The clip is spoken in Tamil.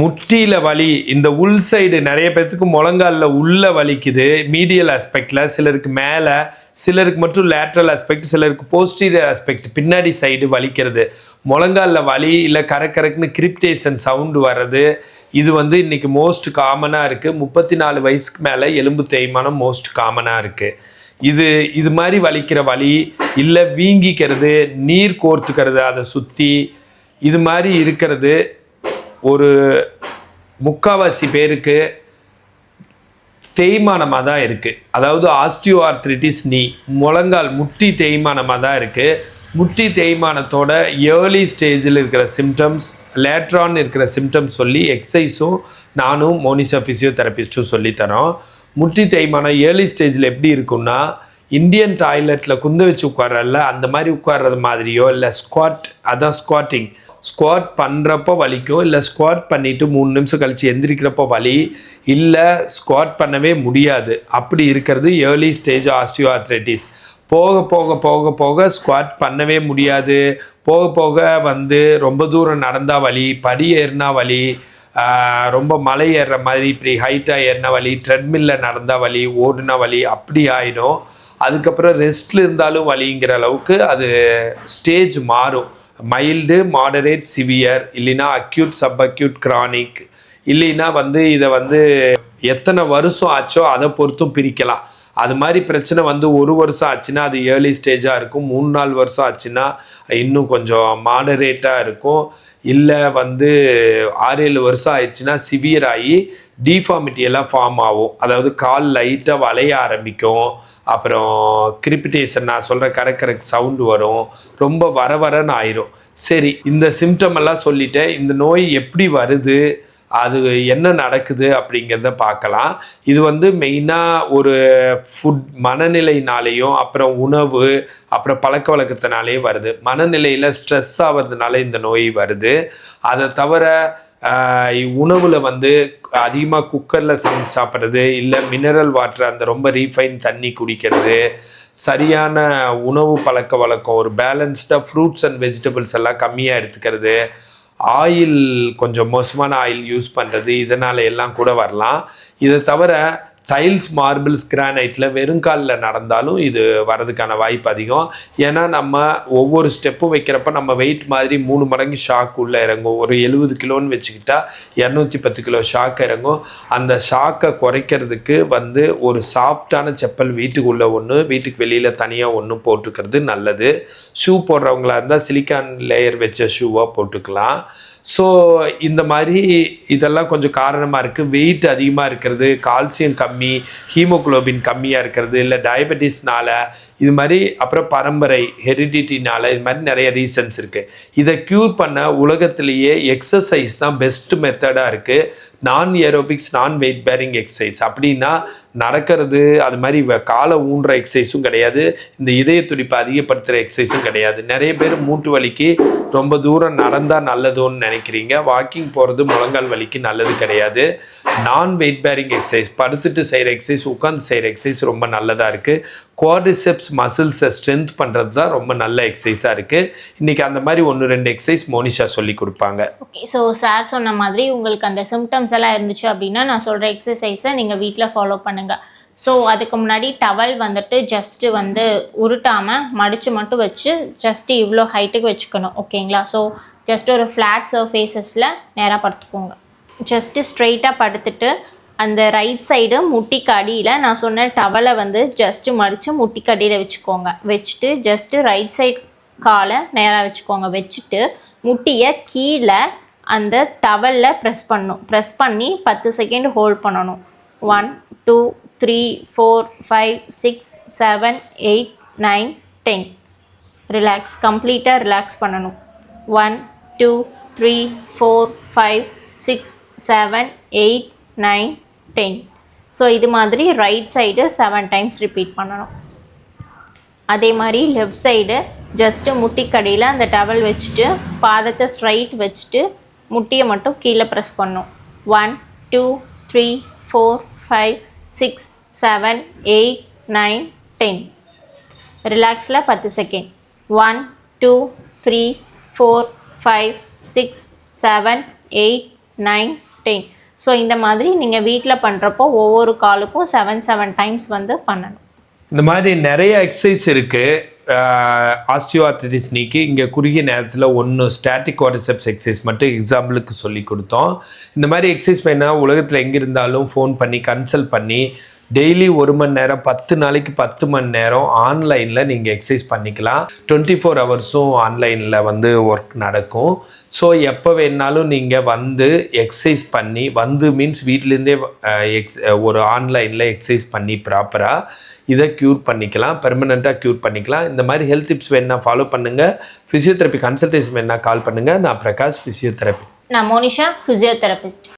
முட்டியில் வலி. இந்த உள் சைடு நிறைய பேர்த்துக்கு முழங்காலில் உள்ள வலிக்குது. மீடியல் ஆஸ்பெக்டில் சிலருக்கு மேலே சிலருக்கு மட்டும் லேட்ரல் ஆஸ்பெக்ட் சிலருக்கு போஸ்டீரியர் ஆஸ்பெக்ட் பின்னாடி சைடு வலிக்கிறது. முழங்காலில் வலி இல்லை கரக்கரக்குன்னு கிரிப்டேஷன் சவுண்டு வர்றது. இது வந்து இன்றைக்கி மோஸ்ட் காமனாக இருக்குது முப்பத்தி நாலு வயசுக்கு மேலே எலும்பு தேய்மானம் மோஸ்ட் காமனாக இருக்குது இது இது மாதிரி வலிக்கிற வலி இல்லை வீங்கிக்கிறது நீர் கோர்த்துக்கிறது அதை சுற்றி இது மாதிரி இருக்கிறது. ஒரு முக்காவாசி பேருக்கு தேய்மானமாக தான் இருக்குது அதாவது ஆஸ்டியோ ஆர்த்ரிட்டிஸ் நீ முழங்கால் முட்டி தேய்மானமாக தான் இருக்குது முட்டி தேய்மானத்தோட ஏர்லி ஸ்டேஜில் இருக்கிற சிம்டம்ஸ் லேட்ரான் இருக்கிற சிம்டம்ஸ் சொல்லி எக்ஸசைஸும் நானும் மோனிஷா ஃபிசியோதெரபிஸ்ட்டும் சொல்லித்தரோம். முட்டி தேய்மானம் ஏர்லி ஸ்டேஜில் எப்படி இருக்கும்னா இந்தியன் டாய்லெட்டில் குந்த வச்சு உட்கார்றல அந்த மாதிரி உட்கார்றது மாதிரியோ இல்லை ஸ்குவாட் அதான் ஸ்குவாட்டிங் ஸ்குவாட் பண்ணுறப்போ வலிக்கும் இல்லை ஸ்குவாட் பண்ணிவிட்டு மூணு நிமிஷம் கழித்து எந்திரிக்கிறப்போ வலி இல்லை ஸ்குவாட் பண்ணவே முடியாது. அப்படி இருக்கிறது ஏர்லி ஸ்டேஜ் ஆஸ்டியோ ஆர்த்ரைட்டிஸ் போக போக போக போக ஸ்குவாட் பண்ணவே முடியாது. போக போக வந்து ரொம்ப தூரம் நடந்தால் வலி படி ஏறினா வலி ரொம்ப மலை ஏறுற மாதிரி இப்படி ஹைட்டாக ஏறின வலி ட்ரெட்மில்ல நடந்தால் வலி ஓடுன வலி அப்படி ஆயிடும். அதுக்கப்புறம் ரெஸ்ட்டில் இருந்தாலும் வலிங்கிற அளவுக்கு அது ஸ்டேஜ் மாறும். மைல்டு மாடரேட் சிவியர் இல்லைன்னா அக்யூட் சப் அக்யூட் கிரானிக் இல்லைன்னா வந்து இதை வந்து எத்தனை வருஷம் ஆச்சோ அதை பொறுத்தும் பிரிக்கலாம். அது மாதிரி பிரச்சனை வந்து ஒரு வருஷம் ஆச்சுன்னா அது ஏர்லி ஸ்டேஜாக இருக்கும். மூணு நாலு வருஷம் ஆச்சுன்னா இன்னும் கொஞ்சம் மாடரேட்டாக இருக்கும். இல்லை வந்து ஆறு ஏழு வருஷம் ஆயிடுச்சுன்னா சிவியர் ஆகி டிஃபார்மிட்டி எல்லாம் ஃபார்ம் ஆகும். அதாவது கால் லைட்டாக வளைய ஆரம்பிக்கும். அப்புறம் கிரிப்பிட்டேஷன் நான் சொல்கிற கரக்கரக் சவுண்டு வரும். ரொம்ப வர வரன்னு ஆயிரும். சரி இந்த சிம்டம் எல்லாம் சொல்லிட்டேன். இந்த நோய் எப்படி வருது? அது என்ன நடக்குது அப்படிங்கிறத பார்க்கலாம். இது வந்து மெயினாக ஒரு ஃபுட் மனநிலைனாலேயும் அப்புறம் உணவு அப்புறம் பழக்க வழக்கத்தினாலேயும் வருது. மனநிலையில் ஸ்ட்ரெஸ் ஆகிறதுனால இந்த நோய் வருது. அதை தவிர உணவில் வந்து அதிகமாக குக்கரில் சமைச்சு சாப்பிட்றது இல்லை மினரல் வாட்டர் அந்த ரொம்ப ரீஃபைன் தண்ணி குடிக்கிறது சரியான உணவு பழக்க வழக்கம் ஒரு பேலன்ஸ்டாக ஃப்ரூட்ஸ் அண்ட் வெஜிடபிள்ஸ் எல்லாம் கம்மியாக எடுத்துக்கிறது ஆயில் கொஞ்சம் மோசமான ஆயில் யூஸ் பண்ணுறது இதனால் எல்லாம் கூட வரலாம். இதை தவிர டைல்ஸ் மார்பிள்ஸ் கிரானைட்டில் வெறுங்காலில் நடந்தாலும் இது வரதுக்கான வாய்ப்பு அதிகம். ஏன்னா நம்ம ஒவ்வொரு ஸ்டெப்பும் வைக்கிறப்ப நம்ம வெயிட் மாதிரி மூணு மடங்கு ஷாக் உள்ளே இறங்கும். ஒரு எழுபது கிலோன்னு வச்சுக்கிட்டா இரநூத்தி பத்து கிலோ ஷாக் இறங்கும். அந்த ஷாக்கை குறைக்கிறதுக்கு வந்து ஒரு சாஃப்டான செப்பல் வீட்டுக்குள்ளே ஒன்று வீட்டுக்கு வெளியில் தனியாக ஒன்று போட்டுக்கிறது நல்லது. ஷூ போடுறவங்களா இருந்தால் சிலிக்கான் லேயர் வச்ச ஷூவாக போட்டுக்கலாம். ஸோ இந்த மாதிரி இதெல்லாம் கொஞ்சம் காரணமாக இருக்குது வெயிட் அதிகமாக இருக்கிறது கால்சியம் கம்மி ஹீமோகுளோபின் கம்மியாக இருக்கிறது இல்லை டயபெட்டிஸ்னால இது மாதிரி அப்புறம் பரம்பரை ஹெரிடிட்டினால இது மாதிரி நிறைய ரீசன்ஸ் இருக்குது இதை க்யூர் பண்ண உலகத்திலேயே எக்ஸசைஸ் தான் பெஸ்ட் மெத்தடாக இருக்குது நான் ஏரோபிக்ஸ் நான் வெயிட் பேரிங் எக்ஸசைஸ் அப்படின்னா நடக்கிறது அது மாதிரி வ- காலை ஊன்ற எக்ஸசைஸும் கிடையாது. இந்த இதய துடிப்பை அதிகப்படுத்துகிற எக்ஸசைஸும் கிடையாது. நிறைய பேர் மூட்டு வலிக்கு ரொம்ப தூரம் நடந்தால் நல்லதுன்னு நினைக்கிறீங்க. வாக்கிங் போகிறது முழங்கால் வலிக்கு நல்லது கிடையாது. நான் வெயிட் பேரிங் எக்ஸசைஸ் படுத்துட்டு செய்கிற எக்ஸசைஸ் உட்காந்து செய்கிற எக்ஸசைஸ் ரொம்ப நல்லதாக இருக்குது குவாடிசெப்ஸ் மசில்ஸை ஸ்ட்ரென்த் பண்ணுறது தான் ரொம்ப நல்ல எக்ஸசைஸாக இருக்குது இன்றைக்கி அந்த மாதிரி ஒன்று ரெண்டு எக்ஸசைஸ் மோனிஷா சொல்லி கொடுப்பாங்க. ஓகே ஸோ சார் சொன்ன மாதிரி உங்களுக்கு அந்த சிம்டம்ஸ் எல்லாம் இருந்துச்சு அப்படின்னா நான் சொல்கிற எக்ஸசைஸை நீங்கள் வீட்டில் ஃபாலோ பண்ணுங்கள் ஸோ அதுக்கு முன்னாடி டவல் வந்துட்டு ஜஸ்ட்டு வந்து உருட்டாமல் மடித்து மட்டும் வச்சு ஜஸ்ட்டு இவ்வளோ ஹைட்டுக்கு வச்சுக்கணும் ஓகேங்களா ஸோ ஜஸ்ட் ஒரு ஃப்ளாட் சர்ஃபேசஸில் நேராக படுத்துக்கோங்க. ஜஸ்ட்டு ஸ்ட்ரெயிட்டாக படுத்துட்டு அந்த ரைட் சைடு முட்டிக்கு அடியில் நான் சொன்ன டவலை வந்து ஜஸ்ட்டு மடித்து முட்டிக்கு அடியில் வச்சுக்கோங்க. வச்சுட்டு ஜஸ்ட்டு ரைட் சைட் காலை நேராக வச்சுக்கோங்க. வச்சுட்டு முட்டியை கீழே அந்த டவலில் ப்ரெஸ் பண்ணணும். ப்ரெஸ் பண்ணி பத்து செகண்ட் ஹோல்ட் பண்ணணும். One two three four five six seven eight nine ten relax கம்ப்ளீட்டாக ரிலாக்ஸ் பண்ணணும். One two three four five six seven eight nine ten. So இது மாதிரி right side seven times repeat பண்ணணும். அதே மாதிரி லெஃப்ட் சைடு ஜஸ்ட்டு முட்டிக்கடியில் அந்த டவல் வச்சுட்டு பாதத்தை ஸ்ட்ரைட் வச்சுட்டு முட்டியை மட்டும் கீழே ப்ரெஸ் பண்ணும் one two three four five six seven eight nine ten ரிலாக்ஸில் பத்து second one two three four five six seven eight nine ten so இந்த மாதிரி நீங்கள் வீட்டில் பண்ணுறப்போ ஒவ்வொரு காலுக்கும் செவன் செவன் டைம்ஸ் வந்து பண்ணணும். இந்த மாதிரி நிறைய எக்ஸசைஸ் இருக்குது ஆஸ்டியோஆர்த்திட்டிஸ் நீக்கி இங்கே குறுகிய நேரத்தில் ஒன்று ஸ்டாட்டிக் குவாரிசெப்ஸ் எக்ஸசைஸ் மட்டும் எக்ஸாம்பிளுக்கு சொல்லி கொடுத்தோம். இந்த மாதிரி எக்ஸசைஸ் வேணால் உலகத்தில் எங்கே இருந்தாலும் ஃபோன் பண்ணி கன்சல்ட் பண்ணி டெய்லி ஒரு மணி நேரம் பத்து நாளைக்கு பத்து மணி நேரம் ஆன்லைனில் நீங்கள் எக்ஸசைஸ் பண்ணிக்கலாம். டுவெண்ட்டி ஃபோர் ஹவர்ஸும் ஆன்லைனில் வந்து ஒர்க் நடக்கும். ஸோ எப்போ வேணாலும் நீங்கள் வந்து எக்ஸசைஸ் பண்ணி வந்து மீன்ஸ் வீட்டிலேருந்தே எக்ஸ் ஒரு ஆன்லைனில் எக்ஸசைஸ் பண்ணி ப்ராப்பராக இதை க்யூர் பண்ணிக்கலாம். பெர்மனெண்ட்டாக க்யூர் பண்ணிக்கலாம். இந்த மாதிரி ஹெல்த் டிப்ஸ் வேணால் ஃபாலோ பண்ணுங்கள் ஃபிசியோதெரப்பி கன்சல்டேஷன் வேணால் கால் பண்ணுங்கள் நான் பிரகாஷ் ஃபிசியோதெரப்பி நான் மோனிஷா ஃபிசியோதெரபிஸ்ட்